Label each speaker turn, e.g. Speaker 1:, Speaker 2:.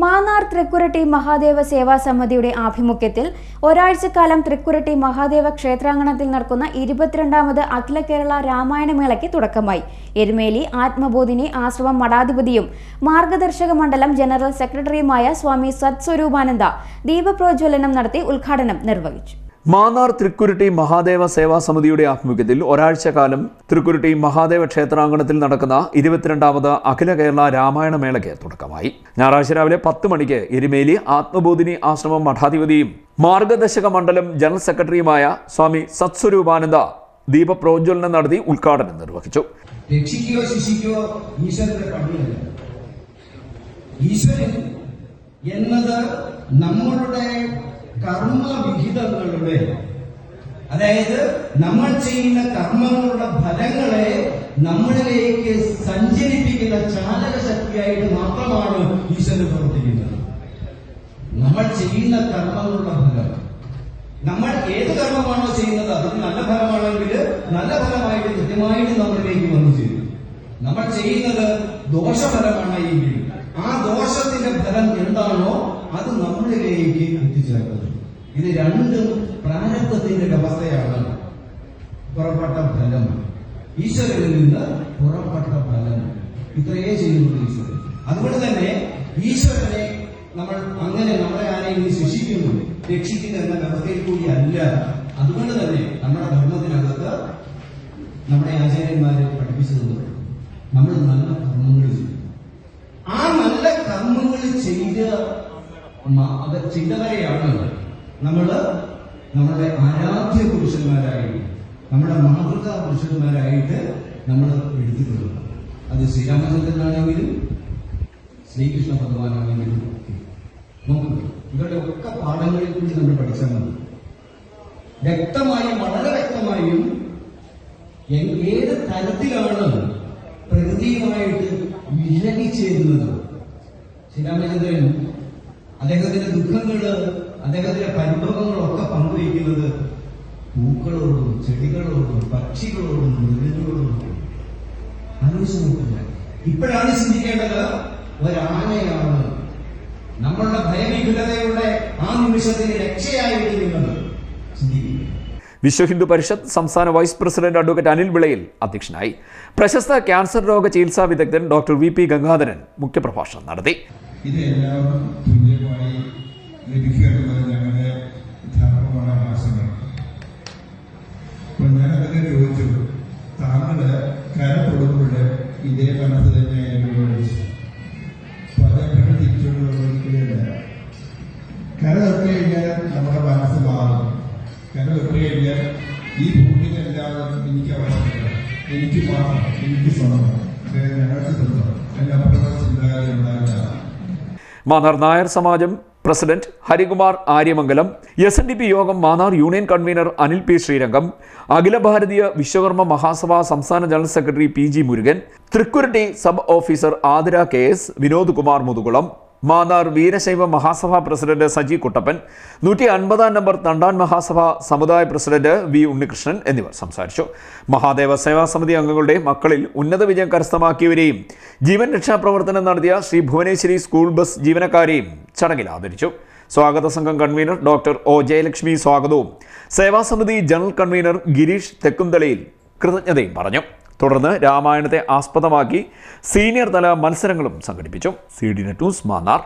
Speaker 1: മാന്നാർ തൃക്കുരട്ടി മഹാദേവ സേവാ സമിതിയുടെ ആഭിമുഖ്യത്തിൽ ഒരാഴ്ചക്കാലം തൃക്കുരട്ടി മഹാദേവ ക്ഷേത്രാങ്കണത്തിൽ നടക്കുന്ന ഇരുപത്തിരണ്ടാമത് അഖില കേരള രാമായണമേളയ്ക്ക് തുടക്കമായി. എരുമേലി ആത്മബോധിനി ആശ്രമം മഠാധിപതിയും മാർഗദർശക മണ്ഡലം ജനറൽ സെക്രട്ടറിയുമായ സ്വാമി സത്സ്വരൂപാനന്ദ ദീപപ്രോജ്വലനം നടത്തി ഉദ്ഘാടനം നിർവഹിച്ചു.
Speaker 2: മാന്നാർ തൃക്കുരുട്ടി മഹാദേവ സേവാ സമിതിയുടെ ആഭിമുഖ്യത്തിൽ ഒരാഴ്ചക്കാലം തൃക്കുരുട്ടി മഹാദേവ ക്ഷേത്രാങ്കണത്തിൽ നടക്കുന്ന ഇരുപത്തിരണ്ടാമത് അഖില കേരള രാമായണ മേളയ്ക്ക് തുടക്കമായി. ഞായറാഴ്ച രാവിലെ പത്ത് മണിക്ക് എരുമേലി ആത്മബോധിനി ആശ്രമം മഠാധിപതിയും മാർഗദർശക മണ്ഡലം ജനറൽ സെക്രട്ടറിയുമായ സ്വാമി സത്സ്വരൂപാനന്ദ ദീപപ്രോജ്വലനം നടത്തി ഉദ്ഘാടനം നിർവഹിച്ചു.
Speaker 3: എന്നത് നമ്മളുടെ കർമ്മവിഹിതങ്ങളുടെ അതായത് നമ്മൾ ചെയ്യുന്ന കർമ്മങ്ങളുടെ ഫലങ്ങളെ നമ്മളിലേക്ക് സഞ്ചരിപ്പിക്കുന്ന ചാലക ശക്തിയായിട്ട് മാത്രമാണ് ഈശ്വരൻ പ്രവർത്തിക്കുന്നത്. നമ്മൾ ചെയ്യുന്ന കർമ്മങ്ങളുടെ ഫലം. നമ്മൾ ഏത് കർമ്മമാണോ ചെയ്യുന്നത് അത് നല്ല ഫലമാണെങ്കിൽ നല്ല ഫലമായിട്ട് കൃത്യമായിട്ട് നമ്മളിലേക്ക് വന്നു ചേരും. നമ്മൾ ചെയ്യുന്നത് ദോഷഫലമാണ് എങ്കിൽ ആ ദോഷത്തിന്റെ ഫലം എന്താണോ അത് നമ്മളിലേക്ക് എത്തിച്ചേർക്കുന്നത് ഇത് രണ്ടും പ്രാരബ്ധത്തിന്റെ വ്യവസ്ഥയാണ് പുറപ്പെട്ട ഫലം. ഈശ്വരനിൽ നിന്ന് പുറപ്പെട്ട ഫലം. ഇത്രയേ ചെയ്യുന്നുള്ളൂ ഈശ്വരൻ. അതുകൊണ്ട് തന്നെ ഈശ്വരനെ നമ്മൾ അങ്ങനെ നമ്മളെ ആരെയും ശിക്ഷിക്കുന്നു രക്ഷിക്കുന്നു എന്ന വ്യവസ്ഥയിൽ കൂടി അല്ല. അതുകൊണ്ട് തന്നെ നമ്മുടെ ധർമ്മത്തിനകത്ത് നമ്മുടെ ആചാര്യന്മാരെ പഠിപ്പിച്ചത് നമ്മൾ നല്ല കർമ്മങ്ങൾ ചെയ്യും. ആ നല്ല കർമ്മങ്ങൾ ചെയ്ത് അത് ചിന്തകരെയാണ് നമ്മൾ നമ്മുടെ ആരാധ്യ പുരുഷന്മാരായി നമ്മുടെ മാതൃകാ പുരുഷന്മാരായിട്ട് നമ്മൾ എടുത്തിട്ടുള്ളത് അത് ശ്രീരാമചന്ദ്രനാണെങ്കിലും ശ്രീകൃഷ്ണ ഭഗവാനാണെങ്കിലും നോക്കുക ഇവരുടെ ഒക്കെ പാഠങ്ങളിൽ കൂടി നമ്മൾ പഠിച്ചാൽ മതി. വ്യക്തമായും വളരെ വ്യക്തമായും ഏത് തരത്തിലാണ് പ്രകൃതിയുമായിട്ട് വിലകിച്ചേരുന്നത് ശ്രീരാമചന്ദ്രൻ അദ്ദേഹത്തിന്റെ ദുഃഖങ്ങൾ അദ്ദേഹത്തിന്റെ പരിഭവങ്ങളൊക്കെ പങ്കുവയ്ക്കുന്നത് പൂക്കളോടും ചെടികളോടും പക്ഷികളോടും മൃഗങ്ങളോടും ആലോചിച്ച് ഇപ്പോഴാണ് ചിന്തിക്കേണ്ടത് ഒരാനയാണ് നമ്മളുടെ ഭയവിഹുലതയുടെ ആ നിമിഷത്തിന് രക്ഷയായിട്ട് നിങ്ങൾ ചിന്തിക്കുക.
Speaker 2: വിശ്വ ഹിന്ദു പരിഷത്ത് സംസ്ഥാന vice president advocate Anil Vilayil അധ്യക്ഷനായി. പ്രശസ്ത ക്യാൻസർ രോഗ ചികിത്സാ വിദഗ്ധൻ ഡോക്ടർ വി പി ഗംഗാധരൻ മുഖ്യപ്രഭാഷണം നടത്തി.
Speaker 4: ഇതേ തുല്യമായി ലഭിക്കുക എന്നുള്ളത് ഞങ്ങളുടെ ധർമ്മമാണ് കഴിഞ്ഞാൽ ഈ എല്ലാവരും എനിക്ക് അവസരമില്ല എനിക്ക് മാത്രം എനിക്ക് സ്വന്തം
Speaker 2: Mannar Nair Samajam president Harikumar Aryamangalam S N D P Yogam Mannar union convener Anil P Sreerangam Akhila Bharatiya Vishwakarma Mahasabha സംസ്ഥാന general secretary P G Murugan Thrikkuratti sub officer Athira K S Vinod Kumar Muthukulam Mannar Veerashaiva Mahasabha president Saji Kuttappan നൂറ്റി അൻപതാം number തണ്ടാൻ Mahasabha സമുദായ president V Unnikrishnan എന്നിവർ സംസാരിച്ചു. മഹാദേവ സേവാ സമിതി അംഗങ്ങളുടെ മക്കളിൽ ഉന്നത വിജയം കരസ്ഥമാക്കിയവരെയും ജീവൻ രക്ഷാപ്രവർത്തനം നടത്തിയ ശ്രീ ഭുവനേശ്വരി സ്കൂൾ ബസ് ജീവനക്കാരെയും ചടങ്ങിൽ ആദരിച്ചു. സ്വാഗത സംഘം കൺവീനർ ഡോക്ടർ ഒ ജയലക്ഷ്മി സ്വാഗതവും സേവാസമിതി ജനറൽ കൺവീനർ ഗിരീഷ് തെക്കുന്തളിയിൽ കൃതജ്ഞതയും പറഞ്ഞു. തുടർന്ന് രാമായണത്തെ ആസ്പദമാക്കി സീനിയർ തല മത്സരങ്ങളും സംഘടിപ്പിച്ചു. സി ഡി നെറ്റൂസ് മാന്നാർ.